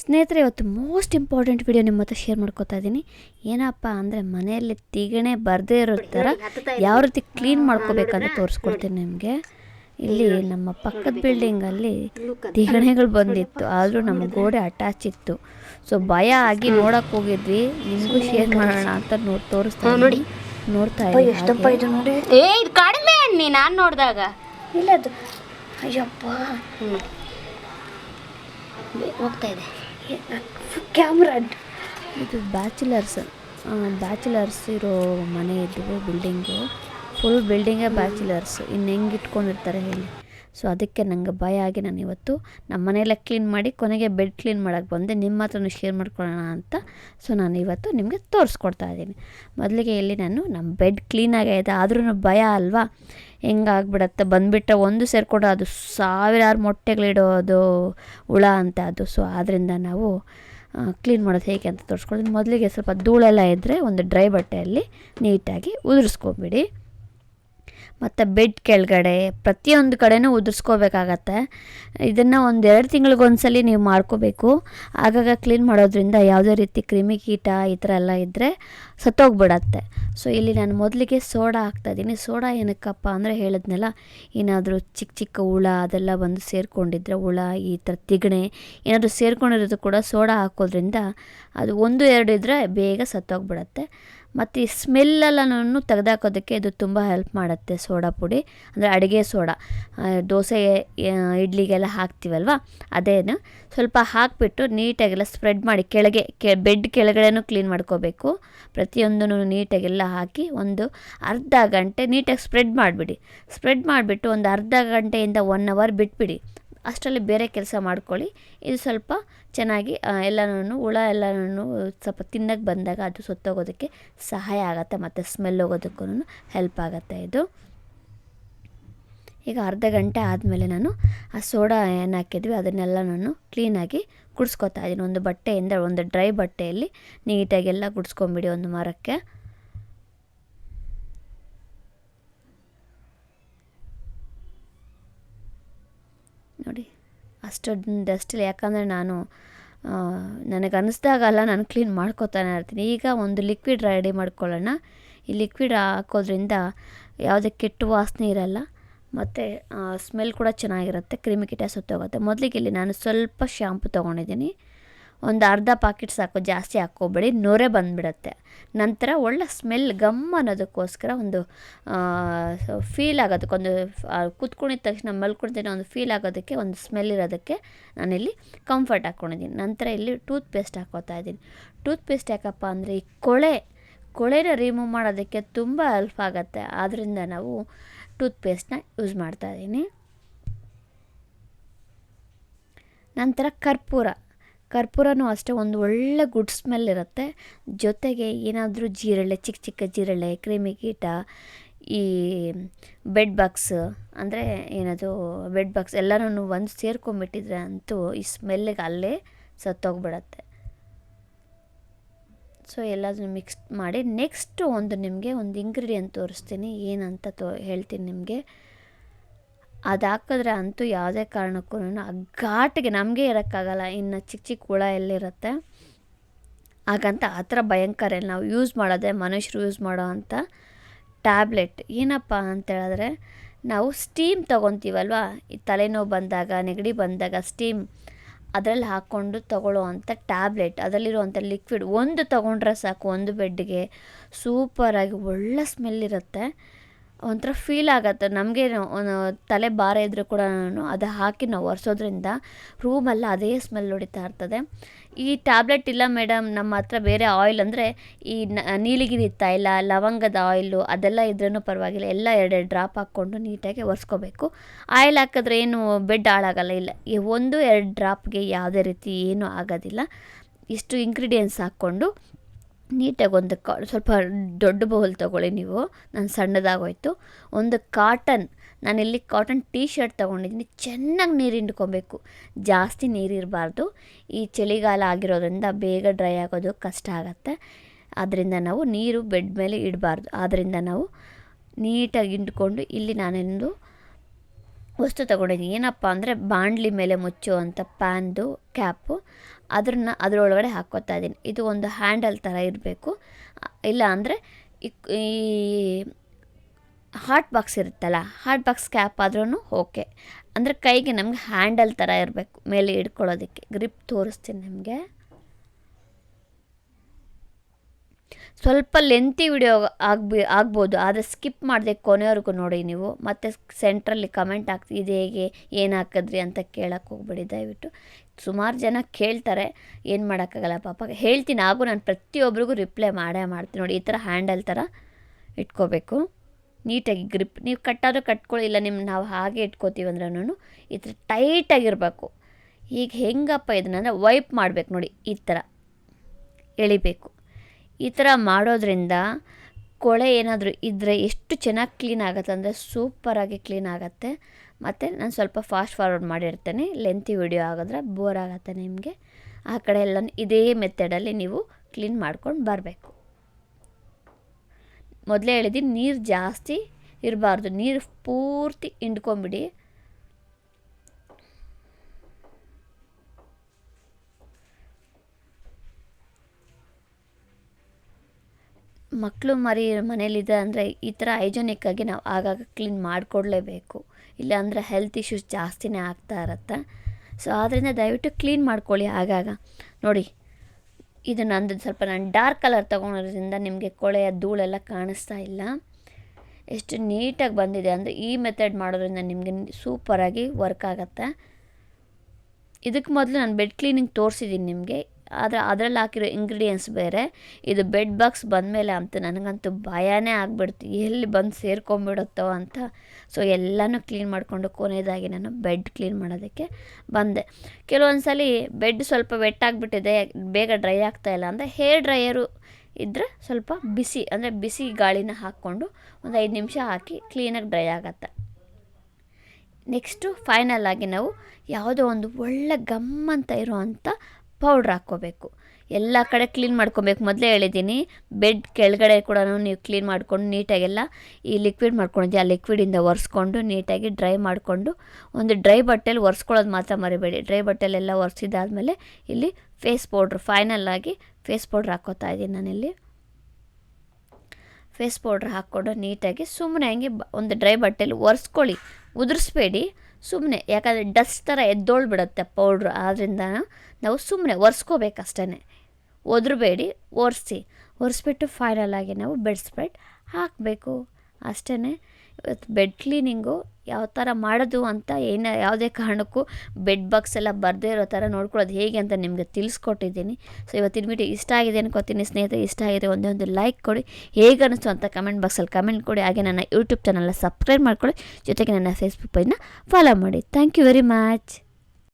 ಸ್ನೇಹಿತರೆ ಇವತ್ತು most important video ನಿಮ್ಮ ಹತ್ರ ಶೇರ್ ಮಾಡ್ಕೋತಾ ಇದ್ದೀನಿ ಏನಪ್ಪ ಅಂದರೆ ಮನೆಯಲ್ಲಿ ತಿಗಣೆ ಬರದೇ ಇರೋ ಥರ ಯಾವ ರೀತಿ ಕ್ಲೀನ್ ಮಾಡ್ಕೋಬೇಕಂತ ತೋರಿಸ್ಕೊಡ್ತೀನಿ ನಿಮಗೆ. ಇಲ್ಲಿ ನಮ್ಮ ಪಕ್ಕದ ಬಿಲ್ಡಿಂಗಲ್ಲಿ ತಿಗಣೆಗಳು ಬಂದಿತ್ತು. ಆದರೂ ನಮ್ಮ ಗೋಡೆ ಅಟ್ಯಾಚ್ ಇತ್ತು. ಸೊ ಭಯ ಆಗಿ ನೋಡಕ್ಕೆ ಹೋಗಿದ್ವಿ. ನಿಮಗೂ ಶೇರ್ ಮಾಡೋಣ ಅಂತ ನೋಡಿ ತೋರಿಸ್ತಾ ನೋಡಿ. ನೋಡ್ತಾ ಎಷ್ಟಪ್ಪ ಇದ್ದೀನಿ ಇದು ನೋಡಿ. ಏ ಇದು ಕಡಿಮೆ ಅನ್ನಿ ನಾನು ನೋಡಿದಾಗ. ಇಲ್ಲ ಅದು. ಅಯ್ಯಪ್ಪ. ಹೋಗ್ತಾ ಇದೆ. ಕ್ಯಾಮ್ರಾ ಇದು ಬ್ಯಾಚುಲರ್ಸ್ ಬ್ಯಾಚುಲರ್ಸ್ ಇರೋ ಮನೆ ಇದು ಬಿಲ್ಡಿಂಗು. Full ಬಿಲ್ಡಿಂಗೇ bachelors. ಇನ್ನು ಹೆಂಗೆ ಇಟ್ಕೊಂಡಿರ್ತಾರೆ ಹೇಳಿ. ಸೊ ಅದಕ್ಕೆ ನನಗೆ ಭಯ ಆಗಿ ನಾನು ಇವತ್ತು ನಮ್ಮ ಮನೆಯೆಲ್ಲ ಕ್ಲೀನ್ ಮಾಡಿ ಕೊನೆಗೆ ಬೆಡ್ ಕ್ಲೀನ್ ಮಾಡೋಕ್ಕೆ ಬಂದೆ. ನಿಮ್ಮ ಹತ್ರನೂ ಶೇರ್ ಮಾಡ್ಕೊಳ್ಳೋಣ ಅಂತ. ಸೊ ನಾನು ಇವತ್ತು ನಿಮಗೆ ತೋರಿಸ್ಕೊಡ್ತಾ ಇದ್ದೀನಿ. ಮೊದಲಿಗೆ ಇಲ್ಲಿ ನಾನು ನಮ್ಮ ಬೆಡ್ ಕ್ಲೀನಾಗೈತೆ ಆದ್ರೂ ಭಯ ಅಲ್ವಾ? ಹೆಂಗಾಗ್ಬಿಡತ್ತೆ? ಬಂದುಬಿಟ್ರೆ ಒಂದು ಸೇರಿಕೊಂಡು ಅದು ಸಾವಿರಾರು ಮೊಟ್ಟೆಗಳಿಡೋದು ಹುಳ ಅಂತ ಅದು. ಸೊ ಆದ್ದರಿಂದ ನಾವು ಕ್ಲೀನ್ ಮಾಡೋದು ಹೇಗೆ ಅಂತ ತೋರಿಸ್ಕೊಡ್ತೀನಿ. ಮೊದಲಿಗೆ ಸ್ವಲ್ಪ ಧೂಳೆಲ್ಲ ಇದ್ದರೆ ಒಂದು ಡ್ರೈ ಬಟ್ಟೆಯಲ್ಲಿ ನೀಟಾಗಿ ಉದುರಿಸ್ಕೊಬಿಡಿ. ಮತ್ತು ಬೆಡ್ ಕೆಳಗಡೆ ಪ್ರತಿಯೊಂದು ಕಡೆನೂ ಉದುರಿಸ್ಕೋಬೇಕಾಗತ್ತೆ. ಇದನ್ನು ಒಂದು ಎರಡು ತಿಂಗಳಿಗೊಂದ್ಸಲಿ ನೀವು ಮಾಡ್ಕೋಬೇಕು. ಆಗಾಗ ಕ್ಲೀನ್ ಮಾಡೋದ್ರಿಂದ ಯಾವುದೇ ರೀತಿ ಕ್ರಿಮಿಕೀಟ ಈ ಥರ ಎಲ್ಲ ಇದ್ದರೆ ಸತ್ತೋಗ್ಬಿಡತ್ತೆ. ಸೊ ಇಲ್ಲಿ ನಾನು ಮೊದಲಿಗೆ ಸೋಡಾ ಹಾಕ್ತಾಯಿದ್ದೀನಿ ಸೋಡಾ ಏನಕ್ಕಪ್ಪ ಅಂದರೆ ಹೇಳಿದ್ನಲ್ಲ, ಏನಾದರೂ ಚಿಕ್ಕ ಚಿಕ್ಕ ಹುಳ ಅದೆಲ್ಲ ಬಂದು ಸೇರಿಕೊಂಡಿದ್ರೆ ಹುಳ, ಈ ಥರ ತಿಗಣೆ ಏನಾದರೂ ಸೇರಿಕೊಂಡಿರೋದು ಕೂಡ ಸೋಡಾ ಹಾಕೋದ್ರಿಂದ ಅದು ಒಂದು, ಎರಡು ಇದ್ದರೆ ಬೇಗ ಸತ್ತೋಗ್ಬಿಡತ್ತೆ. ಮತ್ತು ಈ ಸ್ಮೆಲ್ಲೆಲ್ಲನೂ ತೆಗೆದಾಕೋದಕ್ಕೆ ಇದು ತುಂಬ ಹೆಲ್ಪ್ ಮಾಡುತ್ತೆ ಸೋಡಾ ಪುಡಿ, ಅಂದರೆ ಅಡುಗೆ ಸೋಡಾ. ದೋಸೆ ಇಡ್ಲಿಗೆಲ್ಲ ಹಾಕ್ತೀವಲ್ವ? ಅದೇನು. ಸ್ವಲ್ಪ ಹಾಕಿಬಿಟ್ಟು ನೀಟಾಗೆಲ್ಲ ಸ್ಪ್ರೆಡ್ ಮಾಡಿ ಕೆಳಗೆ, ಕೆ, ಬೆಡ್ ಕೆಳಗಡೆನೂ ಕ್ಲೀನ್ ಮಾಡ್ಕೋಬೇಕು. ಪ್ರತಿಯೊಂದನ್ನು ನೀಟಾಗೆಲ್ಲ ಹಾಕಿ ಒಂದು ಅರ್ಧ ಗಂಟೆ ನೀಟಾಗಿ ಸ್ಪ್ರೆಡ್ ಮಾಡಿಬಿಡಿ. ಸ್ಪ್ರೆಡ್ ಮಾಡಿಬಿಟ್ಟು ಒಂದು ಅರ್ಧ ಗಂಟೆಯಿಂದ ಒನ್ ಅವರ್ ಬಿಟ್ಬಿಡಿ. ಅಷ್ಟರಲ್ಲಿ ಬೇರೆ ಕೆಲಸ ಮಾಡ್ಕೊಳ್ಳಿ. ಇದು ಸ್ವಲ್ಪ ಚೆನ್ನಾಗಿ ಎಲ್ಲನೂ ಹುಳ ಎಲ್ಲನೂ ಸ್ವಲ್ಪ ತಿನ್ನಕ್ಕೆ ಬಂದಾಗ ಅದು ಸತ್ತೋಗೋದಕ್ಕೆ ಸಹಾಯ ಆಗುತ್ತೆ ಮತ್ತು ಸ್ಮೆಲ್ ಹೋಗೋದಕ್ಕೂ ಹೆಲ್ಪ್ ಆಗುತ್ತೆ ಇದು. ಈಗ ಅರ್ಧ ಗಂಟೆ ಆದಮೇಲೆ ನಾನು ಆ ಸೋಡಾ ಏನು ಹಾಕಿದ್ವಿ ಅದನ್ನೆಲ್ಲ ನಾನು ಕ್ಲೀನಾಗಿ ಕುಡಿಸ್ಕೊತಾ ಇದ್ದೀನಿ. ಒಂದು ಬಟ್ಟೆಯಿಂದ, ಒಂದು ಡ್ರೈ ಬಟ್ಟೆಯಲ್ಲಿ ನೀಟಾಗೆಲ್ಲ ಗುಡಿಸ್ಕೊಂಬಿಡಿ ಒಂದು ಮರಕ್ಕೆ. ನೋಡಿ, ಅಷ್ಟೊಂದು ಡಸ್ಟಿಲ್ಲ ಯಾಕಂದರೆ ನಾನು ನನಗೆ ಅನ್ನಿಸ್ದಾಗಲ್ಲ ನಾನು ಕ್ಲೀನ್ ಮಾಡ್ಕೋತಾನೆ ಇರ್ತೀನಿ. ಈಗ ಒಂದು ಲಿಕ್ವಿಡ್ ರೆಡಿ ಮಾಡ್ಕೊಳ್ಳೋಣ. ಈ ಲಿಕ್ವಿಡ್ ಹಾಕೋದ್ರಿಂದ ಯಾವುದೇ ಕೆಟ್ಟ ವಾಸನೆ ಇರಲ್ಲ. ಮತ್ತು ಸ್ಮೆಲ್ ಕೂಡ ಚೆನ್ನಾಗಿರುತ್ತೆ. ಕ್ರಿಮಿಕೀಟ ಸುತ್ತೋಗುತ್ತೆ ಮೊದಲಿಗೆ ಇಲ್ಲಿ ನಾನು ಸ್ವಲ್ಪ ಶ್ಯಾಂಪು ತೊಗೊಂಡಿದ್ದೀನಿ. ಒಂದು ಅರ್ಧ ಪಾಕೆಟ್ ಸಾಕು, ಜಾಸ್ತಿ ಹಾಕ್ಕೋಬೇಡಿ, ನೊರೆ ಬಂದುಬಿಡತ್ತೆ. ನಂತರ ಒಳ್ಳೆ ಸ್ಮೆಲ್ ಗಮ್ ಅನ್ನೋದಕ್ಕೋಸ್ಕರ ಒಂದು ಫೀಲ್ ಆಗೋದಕ್ಕೊಂದು ಒಂದು ಕೂತ್ಕೊಂಡಿದ ತಕ್ಷಣ ಮಲ್ಕೊಳ್ತೀನಿ ಒಂದು ಫೀಲ್ ಆಗೋದಕ್ಕೆ ಒಂದು ಸ್ಮೆಲ್ ಇರೋದಕ್ಕೆ ನಾನಿಲ್ಲಿ ಕಂಫರ್ಟ್ ಹಾಕ್ಕೊಂಡಿದ್ದೀನಿ. ನಂತರ ಇಲ್ಲಿ ಟೂತ್ ಪೇಸ್ಟ್ ಹಾಕ್ಕೋತಾ ಇದ್ದೀನಿ. ಟೂತ್ ಪೇಸ್ಟ್ ಯಾಕಪ್ಪ ಅಂದರೆ ಈ ಕೊಳೆ, ಕೊಳೆನ ರಿಮೂವ್ ಮಾಡೋದಕ್ಕೆ ತುಂಬ ಹೆಲ್ಪ್ ಆಗುತ್ತೆ. ಆದ್ದರಿಂದ ನಾವು ಟೂತ್ ಪೇಸ್ಟ್ನ ಯೂಸ್ ಮಾಡ್ತಾ ಇದ್ದೀನಿ. ನಂತರ ಕರ್ಪೂರ. ಕರ್ಪೂರನೂ ಅಷ್ಟೇ, ಒಂದು ಒಳ್ಳೆ ಗುಡ್ ಸ್ಮೆಲ್ ಇರುತ್ತೆ. ಜೊತೆಗೆ ಏನಾದರೂ ಜೀರಳೆ, ಚಿಕ್ಕ ಚಿಕ್ಕ ಜೀರಳೆ ಕ್ರಿಮಿಕೀಟ ಈ ಬೆಡ್ ಬಾಕ್ಸ್ ಅಂದರೆ ಏನದು, ಬೆಡ್ ಬಾಕ್ಸ್ ಎಲ್ಲನೂ ಒಂದು ಸೇರ್ಕೊಂಡ್ಬಿಟ್ಟಿದ್ರೆ ಅಂತೂ ಈ ಸ್ಮೆಲ್ಲಿಗೆ ಅಲ್ಲೇ ಸತ್ತೋಗ್ಬಿಡತ್ತೆ. ಸೊ ಎಲ್ಲದನ್ನು ಮಿಕ್ಸ್ ಮಾಡಿ ನೆಕ್ಸ್ಟು ಒಂದು ನಿಮಗೆ ಒಂದು ಇಂಗ್ರೀಡಿಯಂಟ್ ತೋರಿಸ್ತೀನಿ, ಏನಂತ ತೋ, ಹೇಳ್ತೀನಿ ನಿಮಗೆ. ಅದು ಹಾಕಿದ್ರೆ ಅಂತೂ ಯಾವುದೇ ಕಾರಣಕ್ಕೂ ಆ ನಮಗೆ ಇರೋಕ್ಕಾಗಲ್ಲ. ಇನ್ನು ಚಿಕ್ಕ ಚಿಕ್ಕ ಹುಳ ಎಲ್ಲಿರುತ್ತೆ? ಹಾಗಂತ ಆ ಥರ ಭಯಂಕರ. ನಾವು ಯೂಸ್ ಮಾಡೋದೇ ಮನುಷ್ಯರು ಯೂಸ್ ಮಾಡೋ ಅಂಥ ಟ್ಯಾಬ್ಲೆಟ್ ಏನಪ್ಪ ಅಂತೇಳಿದ್ರೆ ನಾವು ಸ್ಟೀಮ್ ತೊಗೊತೀವಲ್ವ? ಈ ತಲೆನೋವು ಬಂದಾಗ, ನೆಗಡಿ ಬಂದಾಗ ಸ್ಟೀಮ್ ಅದರಲ್ಲಿ ಹಾಕ್ಕೊಂಡು ತಗೊಳ್ಳೋ ಅಂಥ ಟ್ಯಾಬ್ಲೆಟ್ ಅದರಲ್ಲಿರುವಂಥ ಲಿಕ್ವಿಡ್ ಒಂದು ತೊಗೊಂಡ್ರೆ ಸಾಕು, ಒಂದು ಬೆಡ್ಗೆ ಸೂಪರಾಗಿ ಒಳ್ಳೆ ಸ್ಮೆಲ್ ಇರುತ್ತೆ. ಒಂಥರ ಫೀಲ್ ಆಗುತ್ತೆ. ನಮಗೆ ತಲೆ ಭಾರ ಇದ್ದರೂ ಕೂಡ ಅದು ಹಾಕಿ ನಾವು ಒರೆಸೋದ್ರಿಂದ ರೂಮೆಲ್ಲ ಅದೇ ಸ್ಮೆಲ್ ಹೊಡಿತಾ ಇರ್ತದೆ. ಈ ಟ್ಯಾಬ್ಲೆಟ್ ಇಲ್ಲ ಮೇಡಮ್ ನಮ್ಮ ಹತ್ರ ಬೇರೆ ಆಯಿಲ್ ಅಂದರೆ ಈ ನೀಲಗಿರಿ ತೈಲ, ಲವಂಗದ ಆಯಿಲು ಅದೆಲ್ಲ ಇದ್ರೂ ಪರವಾಗಿಲ್ಲ. ಎಲ್ಲ ಎರಡೆರಡು ಡ್ರಾಪ್ ಹಾಕ್ಕೊಂಡು ನೀಟಾಗಿ ಒರೆಸ್ಕೋಬೇಕು. ಆಯಿಲ್ ಹಾಕಿದ್ರೆ ಏನು ಬೆಡ್ ಹಾಳಾಗಲ್ಲ. ಇಲ್ಲ, ಈ ಒಂದು, ಎರಡು ಡ್ರಾಪ್ಗೆ ಯಾವುದೇ ರೀತಿ ಏನೂ ಆಗೋದಿಲ್ಲ. ಇಷ್ಟು ಇಂಗ್ರೀಡಿಯೆಂಟ್ಸ್ ಹಾಕ್ಕೊಂಡು ನೀಟಾಗಿ ಒಂದು ಕಾ, ಸ್ವಲ್ಪ ದೊಡ್ಡ ಬೌಲ್ ತೊಗೊಳ್ಳಿ ನೀವು. ನಾನು ಸಣ್ಣದಾಗೋಯ್ತು. ಒಂದು ಕಾಟನ್, ನಾನಿಲ್ಲಿ ಕಾಟನ್ ಟೀ ಶರ್ಟ್ ತೊಗೊಂಡಿದ್ದೀನಿ. ಚೆನ್ನಾಗಿ ನೀರು ಹಿಂಡ್ಕೊಬೇಕು. ಜಾಸ್ತಿ ನೀರಿರಬಾರ್ದು ಈ ಚಳಿಗಾಲ ಆಗಿರೋದ್ರಿಂದ ಬೇಗ ಡ್ರೈ ಆಗೋದು ಕಷ್ಟ ಆಗುತ್ತೆ. ಆದ್ದರಿಂದ ನಾವು ನೀರು ಬೆಡ್ ಮೇಲೆ ಇಡಬಾರ್ದು. ಆದ್ದರಿಂದ ನಾವು ನೀಟಾಗಿ ಹಿಂಡ್ಕೊಂಡು ಇಲ್ಲಿ ನಾನೊಂದು ವಸ್ತು ತಗೊಂಡಿದ್ದೀನಿ ಏನಪ್ಪ ಅಂದರೆ ಬಾಣಲಿ ಮೇಲೆ ಮುಚ್ಚುವಂಥ ಪ್ಯಾನ್ದು ಕ್ಯಾಪು ಅದನ್ನ ಅದರೊಳಗಡೆ ಹಾಕ್ಕೋತಾ ಇದ್ದೀನಿ. ಇದು ಒಂದು ಹ್ಯಾಂಡಲ್ ಥರ ಇರಬೇಕು. ಇಲ್ಲ ಅಂದರೆ ಈ ಹಾಟ್ ಬಾಕ್ಸ್ ಇರುತ್ತಲ್ಲ, ಹಾಟ್ ಬಾಕ್ಸ್ ಕ್ಯಾಪ್ ಆದ್ರೂ ಓಕೆ. ಅಂದರೆ ಕೈಗೆ ನಮಗೆ ಹ್ಯಾಂಡಲ್ ಥರ ಇರಬೇಕು, ಮೇಲೆ ಹಿಡ್ಕೊಳ್ಳೋದಕ್ಕೆ. ಗ್ರಿಪ್ ತೋರಿಸ್ತೀನಿ ನಿಮಗೆ. ಸ್ವಲ್ಪ ಲೆಂತಿ ವಿಡಿಯೋ ಆಗ್ಬಿ, ಆಗ್ಬೋದು, ಆದರೆ ಸ್ಕಿಪ್ ಮಾಡದೆ ಕೊನೆವರೆಗೂ ನೋಡಿ ನೀವು. ಮತ್ತು ಸೆಂಟ್ರಲ್ಲಿ ಕಮೆಂಟ್ ಹಾಕ್ತಿ ಇದು ಹೇಗೆ, ಏನು ಹಾಕಿದ್ರಿ ಅಂತ ಕೇಳಕ್ಕೆ ಹೋಗ್ಬೇಡಿ. ದಯವಿಟ್ಟು ಸುಮಾರು ಜನ ಕೇಳ್ತಾರೆ, ಏನು ಮಾಡೋಕ್ಕಾಗಲ್ಲ ಪಾಪ. ಹೇಳ್ತೀನಿ, ಹಾಗೂ ನಾನು ಪ್ರತಿಯೊಬ್ಬರಿಗೂ ರಿಪ್ಲೈ ಮಾಡೇ ಮಾಡ್ತೀನಿ ನೋಡಿ, ಈ ಥರ ಹ್ಯಾಂಡಲ್ ಥರ ಇಟ್ಕೋಬೇಕು. ನೀಟಾಗಿ ಗ್ರಿಪ್ ನೀವು ಕಟ್ಟಾದರೂ ಕಟ್ಕೊಳ್ಳಿ, ಇಲ್ಲ ನಿಮ್ಮ ನಾವು ಹಾಗೆ ಇಟ್ಕೋತೀವಿ ನಾನು ಈ ಥರ ಟೈಟಾಗಿರಬೇಕು ಈಗ ಹೆಂಗಪ್ಪ ಇದನ್ನ ವೈಪ್ ಮಾಡಬೇಕು ನೋಡಿ, ಈ ಥರ ಎಳಿಬೇಕು. ಈ ಥರ ಮಾಡೋದ್ರಿಂದ ಕೊಳೆ ಏನಾದರೂ ಇದ್ದರೆ ಎಷ್ಟು ಚೆನ್ನಾಗಿ ಕ್ಲೀನ್ ಆಗುತ್ತೆ ಅಂದರೆ ಸೂಪರಾಗಿ ಕ್ಲೀನ್ ಆಗುತ್ತೆ. ಮತ್ತು ನಾನು ಸ್ವಲ್ಪ ಫಾಸ್ಟ್ ಫಾರ್ವರ್ಡ್ ಮಾಡಿರ್ತೇನೆ. ಲೆಂತಿ ವಿಡಿಯೋ ಆಗಿದ್ರೆ ಬೋರ್ ಆಗುತ್ತೆ ನಿಮಗೆ. ಆ ಕಡೆ ಎಲ್ಲ ಇದೇ ಮೆಥಡಲ್ಲಿ ನೀವು ಕ್ಲೀನ್ ಮಾಡ್ಕೊಂಡು ಬರಬೇಕು. ಮೊದಲೇ ಹೇಳಿದ್ದೀನಿ ನೀರು ಜಾಸ್ತಿ ಇರಬಾರ್ದು. ನೀರು ಪೂರ್ತಿ ಹಿಂಡ್ಕೊಂಬಿಡಿ ಮಕ್ಕಳು ಮರಿ ಮನೇಲಿದೆ ಅಂದರೆ ಈ ಥರ ಹೈಜೆನಿಕ್ಕಾಗಿ ನಾವು ಆಗಾಗ ಕ್ಲೀನ್ ಮಾಡಿಕೊಡ್ಲೇಬೇಕು. ಇಲ್ಲಾಂದರೆ ಹೆಲ್ತ್ ಇಶ್ಯೂಸ್ ಜಾಸ್ತಿನೇ ಆಗ್ತಾ ಇರತ್ತೆ. ಸೊ ಆದ್ದರಿಂದ ದಯವಿಟ್ಟು ಕ್ಲೀನ್ ಮಾಡ್ಕೊಳ್ಳಿ ಆಗಾಗ. ನೋಡಿ, ಇದು ನಂದು ಸ್ವಲ್ಪ ನಾನು ಡಾರ್ಕ್ ಕಲರ್ ತೊಗೊಳೋದ್ರಿಂದ ನಿಮಗೆ ಕೊಳೆಯ ಧೂಳೆಲ್ಲ ಕಾಣಿಸ್ತಾ ಇಲ್ಲ. ಎಷ್ಟು ನೀಟಾಗಿ ಬಂದಿದೆ ಅಂದರೆ ಈ ಮೆಥಡ್ ಮಾಡೋದ್ರಿಂದ ನಿಮಗೆ ಸೂಪರಾಗಿ ವರ್ಕ್ ಆಗುತ್ತೆ. ಇದಕ್ಕೆ ಮೊದಲು ನಾನು ಬೆಡ್ ಕ್ಲೀನಿಂಗ್ ತೋರಿಸಿದ್ದೀನಿ ನಿಮಗೆ. ಆದರೆ ಅದರಲ್ಲಿ ಹಾಕಿರೋ ಇಂಗ್ರೀಡಿಯೆಂಟ್ಸ್ ಬೇರೆ. ಇದು ಬೆಡ್ ಬಾಕ್ಸ್ ಬಂದಮೇಲೆ ಅಂತೂ ನನಗಂತೂ ಭಯನೇ ಆಗ್ಬಿಡ್ತು. ಎಲ್ಲಿ ಬಂದು ಸೇರ್ಕೊಂಬಿಡುತ್ತೋ ಅಂತ. ಸೊ ಎಲ್ಲನೂ ಕ್ಲೀನ್ ಮಾಡಿಕೊಂಡು ಕೊನೆಯದಾಗಿ ನಾನು ಬೆಡ್ ಕ್ಲೀನ್ ಮಾಡೋದಕ್ಕೆ ಬಂದೆ. ಕೆಲವೊಂದು ಸಲ ಬೆಡ್ ಸ್ವಲ್ಪ ವೆಟ್ಟಾಗಿಬಿಟ್ಟಿದೆ ಬೇಗ ಡ್ರೈ ಆಗ್ತಾ ಇಲ್ಲ ಅಂದರೆ ಹೇರ್ ಡ್ರೈಯರು ಇದ್ದರೆ ಸ್ವಲ್ಪ ಬಿಸಿ, ಅಂದರೆ ಬಿಸಿ ಗಾಳಿನ ಹಾಕ್ಕೊಂಡು ಒಂದು ಐದು ನಿಮಿಷ ಹಾಕಿ ಕ್ಲೀನಾಗಿ ಡ್ರೈ ಆಗತ್ತೆ. ನೆಕ್ಸ್ಟು ಫೈನಲ್ ಆಗಿ ನಾವು ಯಾವುದೋ ಒಂದು ಒಳ್ಳೆ ಗಮ್ಮಂತ ಇರೋವಂಥ ಪೌಡ್ರ್ ಹಾಕ್ಕೋಬೇಕು. ಎಲ್ಲ ಕಡೆ ಕ್ಲೀನ್ ಮಾಡ್ಕೊಬೇಕು. ಮೊದಲೇ ಹೇಳಿದ್ದೀನಿ, ಬೆಡ್ ಕೆಳಗಡೆ ಕೂಡ ನೀವು ಕ್ಲೀನ್ ಮಾಡ್ಕೊಂಡು ನೀಟಾಗೆಲ್ಲ ಈ ಲಿಕ್ವಿಡ್ ಮಾಡ್ಕೊಂಡಿದ್ದೆ. ಆ ಲಿಕ್ವಿಡಿಂದ ಒರೆಸ್ಕೊಂಡು ನೀಟಾಗಿ ಡ್ರೈ ಮಾಡಿಕೊಂಡು, ಒಂದು ಡ್ರೈ ಬಟ್ಟೆಲಿ ಒರೆಸ್ಕೊಳ್ಳೋದು ಮಾತ್ರ ಮರಿಬೇಡಿ. ಡ್ರೈ ಬಟ್ಟೆಲೆಲ್ಲ ಒರೆಸಿದಾದ್ಮೇಲೆ ಇಲ್ಲಿ ಫೇಸ್ ಪೌಡ್ರ್, ಫೈನಲ್ ಆಗಿ ಫೇಸ್ ಪೌಡ್ರ್ ಹಾಕ್ಕೋತಾ ಇದ್ದೀನಿ ನಾನಿಲ್ಲಿ. ಫೇಸ್ ಪೌಡ್ರ್ ಹಾಕ್ಕೊಂಡು ನೀಟಾಗಿ ಸುಮ್ಮನೆ ಹಂಗೆ ಒಂದು ಡ್ರೈ ಬಟ್ಟೆಲಿ ಒರೆಸ್ಕೊಳ್ಳಿ. ಉದುರಿಸ್ಬೇಡಿ. ಸುಮ್ಮನೆ ಯಾಕಂದರೆ ಡಸ್ಟ್ ಥರ ಎದ್ದೋಳ್ಬಿಡುತ್ತೆ ಪೌಡ್ರ್ ಆದ್ದರಿಂದ ನಾವು ಸುಮ್ಮನೆ ಒರೆಸ್ಕೋಬೇಕಷ್ಟೇ ಒದ್ರಬೇಡಿ, ಒರೆಸಿ. ಒರೆಸ್ಬಿಟ್ಟು ಫೈನಲ್ ಆಗಿ ನಾವು ಬೆಡ್ ಸ್ಪ್ರೆಡ್ ಹಾಕಬೇಕು. ಅಷ್ಟೇ ಬೆಡ್ ಕ್ಲೀನಿಂಗು ಯಾವ ಥರ ಮಾಡೋದು ಅಂತ ಏನು ಯಾವುದೇ ಕಾರಣಕ್ಕೂ ಬೆಡ್ ಬಾಕ್ಸ್ ಎಲ್ಲ ಬರದೇ ಇರೋ ಥರ ನೋಡ್ಕೊಳ್ಳೋದು ಹೇಗೆ ಅಂತ ನಿಮಗೆ ತಿಳಿಸ್ಕೊಟ್ಟಿದ್ದೀನಿ. ಸೊ ಇವತ್ತಿನ ವಿಡಿಯೋ ಇಷ್ಟ ಆಗಿದೆ ಅನ್ಕೋತೀನಿ ಸ್ನೇಹಿತರೆ, ಇಷ್ಟ ಆಗಿದೆ ಒಂದೇ ಒಂದು ಲೈಕ್ ಕೊಡಿ. ಹೇಗೆ ಅನ್ನಿಸ್ತು ಅಂತ ಕಮೆಂಟ್ ಬಾಕ್ಸಲ್ಲಿ ಕಮೆಂಟ್ ಕೊಡಿ. ಹಾಗೆ ನನ್ನ ಯೂಟ್ಯೂಬ್ ಚಾನಲ್ನ ಸಬ್ಸ್ಕ್ರೈಬ್ ಮಾಡ್ಕೊಳ್ಳಿ. ಜೊತೆಗೆ ನನ್ನ ಫೇಸ್ಬುಕ್ ಪೇಜ್ನ ಫಾಲೋ ಮಾಡಿ. Thank you very much